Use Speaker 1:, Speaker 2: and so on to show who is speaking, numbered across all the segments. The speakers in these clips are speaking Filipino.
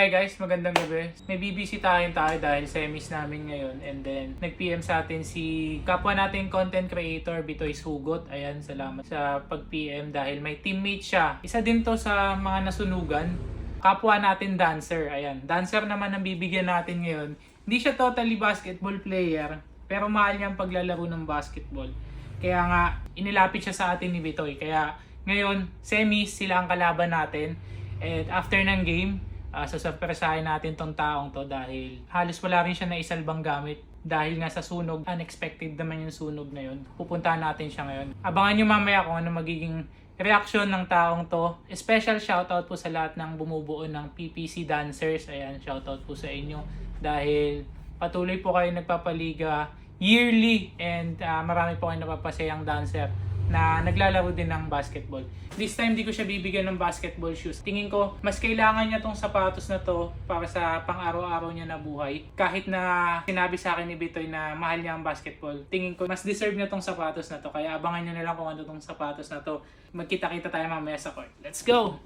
Speaker 1: Hi guys, magandang gabi. May bibisitahin tayo dahil semis namin ngayon and then nag-PM sa atin si kapwa nating content creator Bitoy Sugot. Ayan, salamat sa pag-PM dahil may teammate siya. Isa din to sa mga nasunugan. Kapwa natin dancer. Ayan, dancer naman ang bibigyan natin ngayon. Hindi siya totally basketball player pero mahal niya ang paglalaro ng basketball. Kaya nga, inilapit siya sa atin ni Bitoy. Kaya ngayon, semis sila ang kalaban natin. And after ng game, uh, sasurpresahin natin tong taong to dahil halos wala rin siya na isalbang gamit dahil nga sa sunog, unexpected naman yung sunog na yun. Pupuntahan natin siya ngayon. Abangan nyo mamaya kung ano magiging reaction ng taong to. Special shoutout po sa lahat ng bumubuo ng PPC Dancers. Ayan, shoutout po sa inyo dahil patuloy po kayo nagpapaliga yearly and uh, marami po kayo napapasayang dancer na naglalaro din ng basketball. This time, di ko siya bibigyan ng basketball shoes. Tingin ko, mas kailangan niya tong sapatos na to para sa pang-araw-araw niya na buhay. Kahit na sinabi sa akin ni Bitoy na mahal niya ang basketball, tingin ko, mas deserve niya tong sapatos na to. Kaya abangan niyo na lang kung ano tong sapatos na to. Magkita-kita tayo mamaya sa court. Let's go!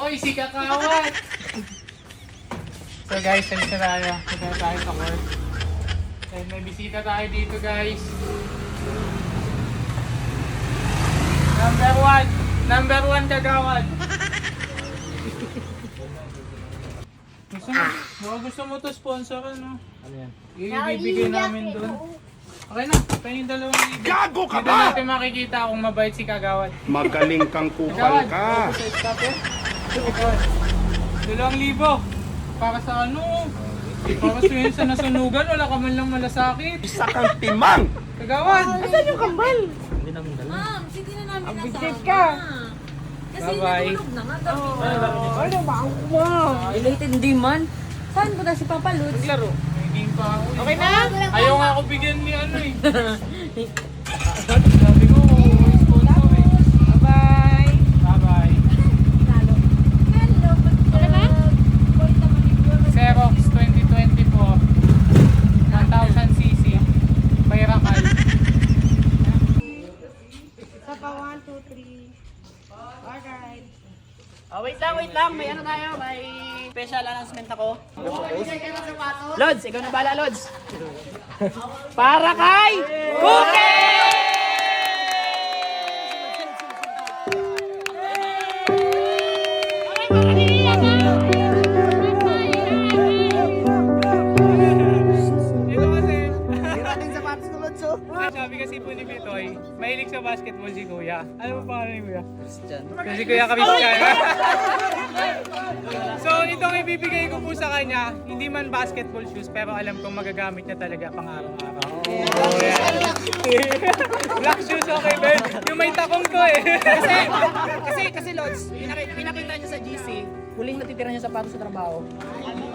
Speaker 1: Oy, si Kakawat! so guys, salis na tayo. Punta tayo sa court. And may bisita tayo dito guys. Number one. Number one kagawad. gusto mo, baka gusto mo to sponsor ano?
Speaker 2: Ano yan?
Speaker 1: Ibibigay namin doon. Okay na, tayo yung dalawang libo.
Speaker 3: Gago ka ba?
Speaker 1: natin makikita kung mabait si kagawad.
Speaker 3: Magaling kang kupal ka.
Speaker 1: stopper. Kagawad. Dalawang libo. Para sa ano? Para sa yun sa nasunugan, wala ka man lang malasakit.
Speaker 3: Isa kang timang.
Speaker 1: Kagawad!
Speaker 2: Hindi namin dala.
Speaker 4: Ma'am, hindi na namin nasama.
Speaker 5: bigtit ka.
Speaker 4: Kasi
Speaker 1: Bye-bye.
Speaker 4: natulog na nga gabi na.
Speaker 5: Ano ba ang wow?
Speaker 4: Related hindi man. Saan po na si Papa Lutz?
Speaker 1: Naglaro. May game pa ako. eh.
Speaker 5: Okay na?
Speaker 1: Ayaw nga ako bigyan ni ano eh. Sabi ko, sponsor eh.
Speaker 5: Bye-bye.
Speaker 1: Bye-bye.
Speaker 5: Okay na?
Speaker 1: Xerox 2024. 1000cc. Bayrakal.
Speaker 5: Isa pa, one, two, three. Alright.
Speaker 6: Oh, wait lang, wait lang. May ano tayo, may special announcement ako. Lods, ikaw na bala, Lods. Para kay Cookie!
Speaker 1: Sabi kasi po ni Bitoy, mahilig sa basketball si Kuya. Ano ba pangalan ni Kuya?
Speaker 6: Christian.
Speaker 1: Kasi Kuya Christian. so itong ibibigay ko po sa kanya, hindi man basketball shoes, pero alam kong magagamit niya talaga pang araw-araw. Oh, yeah. Black shoes, okay, Ben? Yung may takong ko eh.
Speaker 6: Kasi, kasi, kasi, Lods, pinakita, pinakita niya sa GC, huling natitira niya sapatos sa trabaho.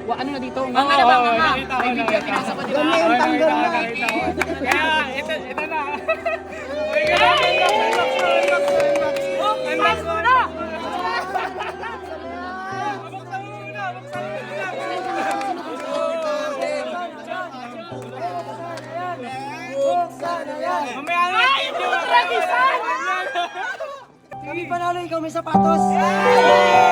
Speaker 6: Wa, ano na dito? Nga na ba?
Speaker 1: Ko,
Speaker 6: May video, pinasa ko, di ba?
Speaker 1: Nakita ko, nakita ko. Kaya, ito, ito na. Uy, mo, unbox mo, unbox mo. Unbox mo na! Mo muna. Mamaya na, video.
Speaker 6: Kami panalo, ikaw may sapatos.
Speaker 1: Okay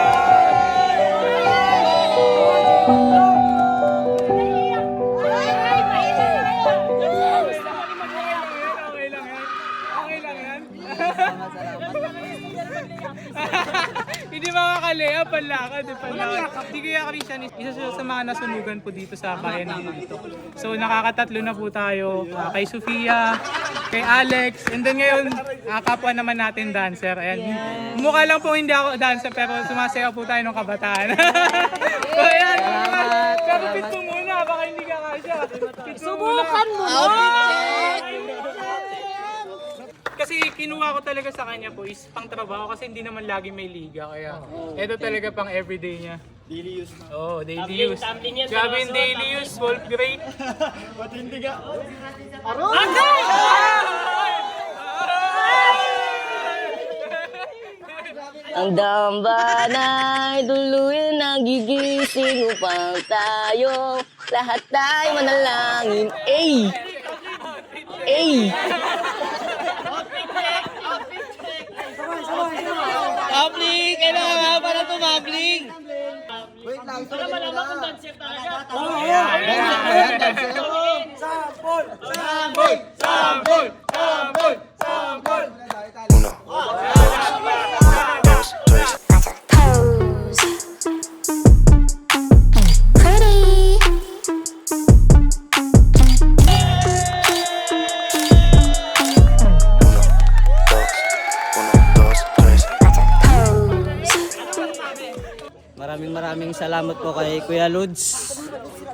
Speaker 1: Hindi makakalaya, panlakad. eh, Panlakad. Hindi kaya isa siya sa mga nasunugan po dito sa bayan namin ito. So nakakatatlo na po tayo. Ah, kay Sofia, kay Alex, and then ngayon, ah, kapwa naman natin dancer. Ayan. Mukha lang po hindi ako dancer, pero sumasayaw po tayo ng kabataan. so ayan, pero fit mo muna, baka hindi ka kasya. Subukan mo kasi kinuha ko talaga sa kanya po is pang trabaho kasi hindi naman lagi may liga kaya ito talaga pang everyday niya. Daily use na. Oo, daily use. Grabe yung daily use, Wolf Grey. Matindi ka.
Speaker 7: Ang damba na'y tuluyan nagigising upang tayo lahat tayo manalangin. Ay! Ay!
Speaker 6: Kailangan nga pala ito, Mabling! Wait lang. Para malaman kung dancer talaga.
Speaker 2: Maraming maraming salamat po kay Kuya Lods.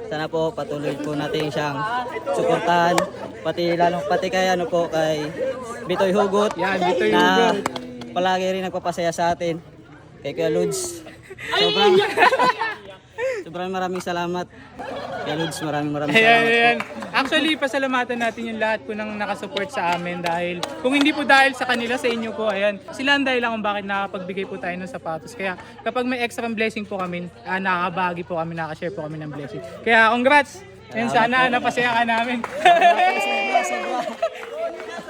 Speaker 2: Sana po patuloy po natin siyang suportahan. Pati lalong pati kay ano po kay Bitoy Hugot
Speaker 1: Yan, Bitoy
Speaker 2: na
Speaker 1: Hugot.
Speaker 2: palagi rin nagpapasaya sa atin. Kay Kuya Lods. Sobrang Sobrang maraming salamat. Lods, maraming maraming
Speaker 1: Ayan,
Speaker 2: salamat.
Speaker 1: ayan. Actually, pasalamatan natin yung lahat po ng nakasupport sa amin dahil kung hindi po dahil sa kanila, sa inyo po, ayan, sila ang dahilan kung bakit nakapagbigay po tayo ng sapatos. Kaya kapag may extra blessing po kami, ah, nakakabagi po kami, nakashare po kami ng blessing. Kaya congrats! And sana napasaya ka namin.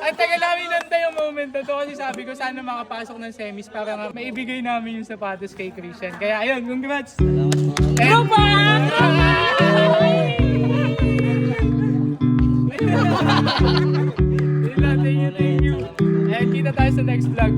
Speaker 1: Ang tagal namin nanta yung moment na to kasi sabi ko sana makapasok ng semis para nga maibigay namin yung sapatos kay Christian. Kaya ayun, congrats!
Speaker 2: Salamat Tropa!
Speaker 1: Thank you, thank kita tayo sa next vlog.